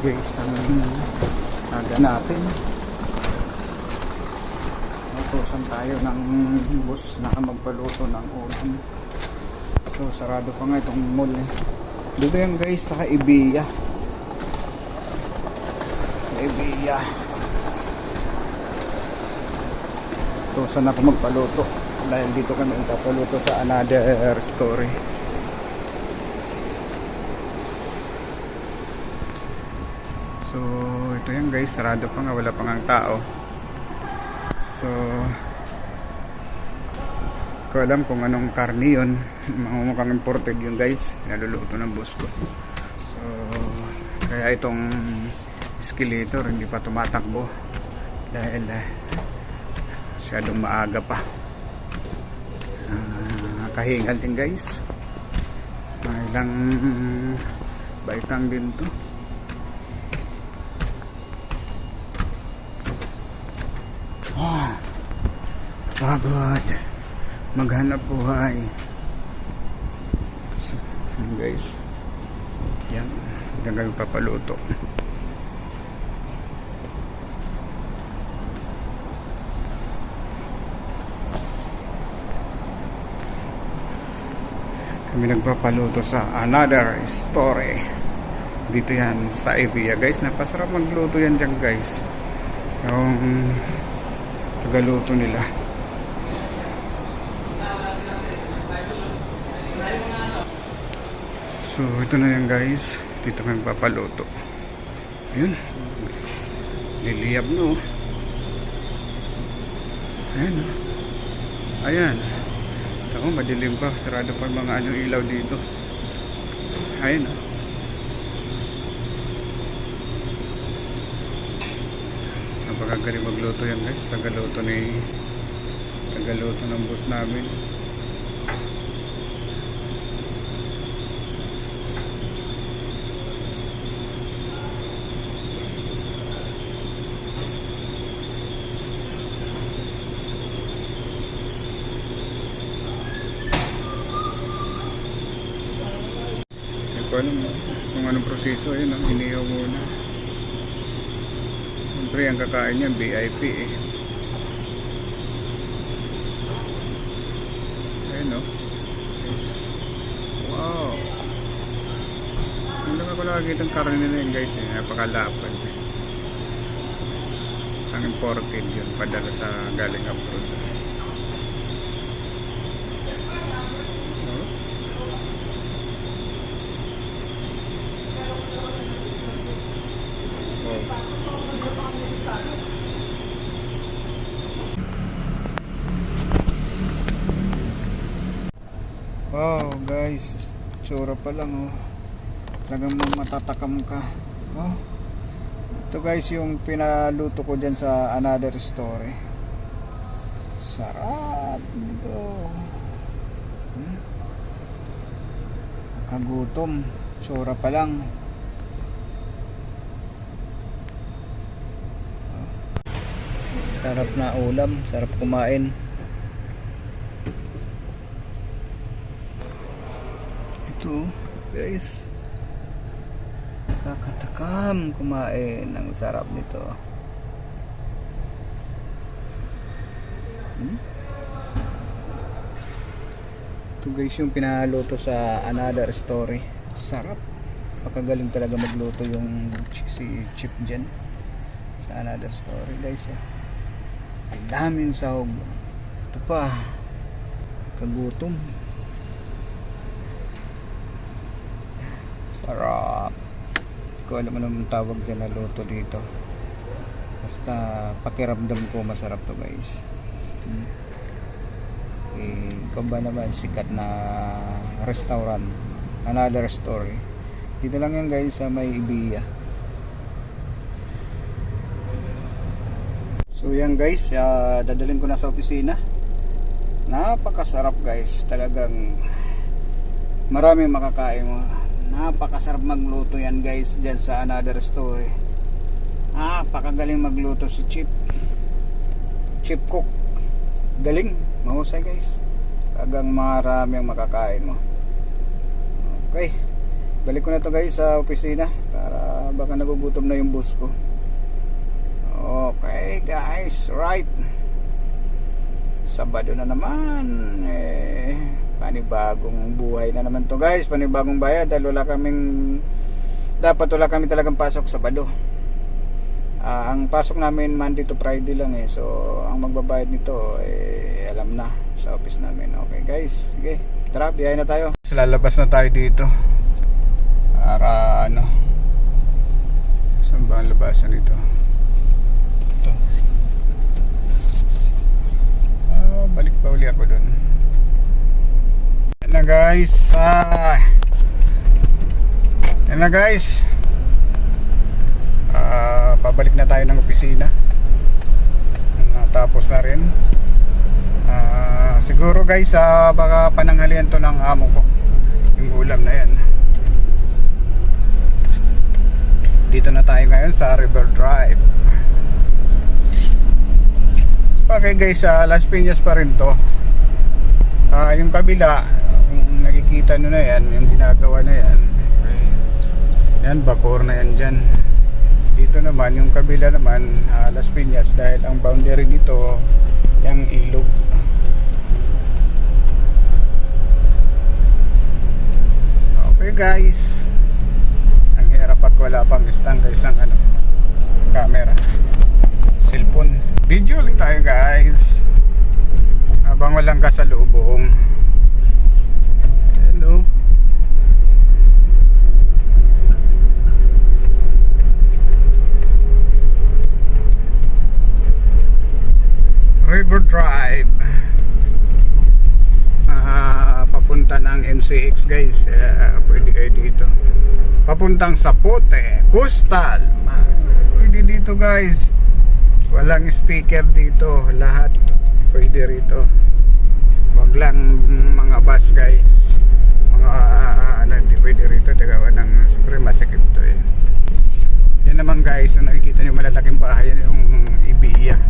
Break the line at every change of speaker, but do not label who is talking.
guys ang naganapin utusan tayo ng bus na magpaluto ng ulam. So sarado pa nga itong mall eh. dito yan guys sa Ibiya. Ibiya. Utusan ako magpaluto. Dahil dito kami magpapaluto sa another story So, ito yan guys, sarado pa nga, wala pa nga ang tao. So, ko alam kung anong karni yun. Mamumukhang imported yun guys, naluluto ng boss ko. So, kaya itong escalator hindi pa tumatakbo dahil eh, masyadong maaga pa. Ah, kahingal din guys. Mga ilang baitang din to. Ah, pagod. Maghanap buhay. So, guys. Yan. Dagal papaluto. Kami nagpapaluto sa another story. Dito yan sa Evia guys. Napasarap magluto yan dyan guys. Yung tagaluto nila. So ito na yan guys. Dito kami papaluto. Ayun. Liliyab no. Ayan oh. Ayan. Ako madilim pa. Sarado pa mga ano ilaw dito. Ayan oh. Napakagaling magluto yan guys. Tagaluto ni Tagaluto ng bus namin. Ko alam kung anong proseso yun. Ang inihaw muna. Siyempre ang kakain niya VIP eh. Ayun oh. Guys. Wow. Hindi naman ko nakakita ang karne na yun guys eh. Napakalapad. Ang imported yun. Padala sa galing abroad. Oh. Oh. Wow guys, tsura pa lang oh. Talagang matatakam ka. Oh. Ito guys yung pinaluto ko dyan sa another story. Sarap nito. Hmm? Kagutom. Tsura pa lang. Sarap na ulam, sarap kumain. Ito, guys. Kakatakam kumain. Ang sarap nito. Hmm? Ito guys yung pinaluto sa another story. Sarap. Pakagaling talaga magluto yung si Chip dyan. Sa another story guys. Ah. Ang daming sahog. Ito pa. Kagutom. Sarap. Ko alam anong tawag dyan na luto dito. Basta pakiramdam ko masarap to guys. Hmm. Eh, ba naman sikat na restaurant? Another story. Dito lang yan guys sa may Ibiya. So yan guys, ah, dadalhin ko na sa opisina. Napakasarap guys. Talagang maraming makakain mo. Napakasarap magluto yan guys dyan sa another story. Napakagaling magluto si Chip. Chip cook. Galing. Mahusay guys. Talagang marami ang makakain mo. Okay. Balik ko na to guys sa opisina para baka nagugutom na yung bus ko. Okay guys, right. Sabado na naman. Eh, panibagong buhay na naman to guys. Panibagong bayad dahil wala kaming dapat wala kami talagang pasok Sabado. Ah, ang pasok namin Monday to Friday lang eh. So, ang magbabayad nito eh alam na sa office namin. Okay guys, sige. Tara, biyahe na tayo. Lalabas na tayo dito. Para ano? Saan ba ang labasan dito? Ito. Ah, balik pa uli ako doon. Na guys. Ah. Yan na guys. Ah, pabalik na tayo ng opisina. Natapos na rin. Ah, siguro guys, ah, baka pananghalian to ng amo ko. Yung ulam na yan. Dito na tayo ngayon sa River Drive. Okay guys, sa Las Piñas pa rin to. Ah, yung kabila, kung nakikita nyo na yan, yung ginagawa na yan. Yan, Bacor na yan dyan. Dito naman, yung kabila naman, ah, Las Piñas, dahil ang boundary nito, yung ilog. Okay guys. Ang hirap at wala pang stand guys ang ano, camera. Cellphone. Video ulit tayo guys. Habang walang kasalubong. Hello. River Drive. Ah, papunta ng NCX guys. Eh, pwede kayo dito. Papuntang Sapote, Coastal. Ma- Pwede dito guys. Walang sticker dito. Lahat pwede rito. Wag lang mga bus guys. Mga ano, hindi pwede rito. Tagawa ng, siyempre masikip to eh. Yan naman guys, yung nakikita nyo malalaking bahay, yung Ibiya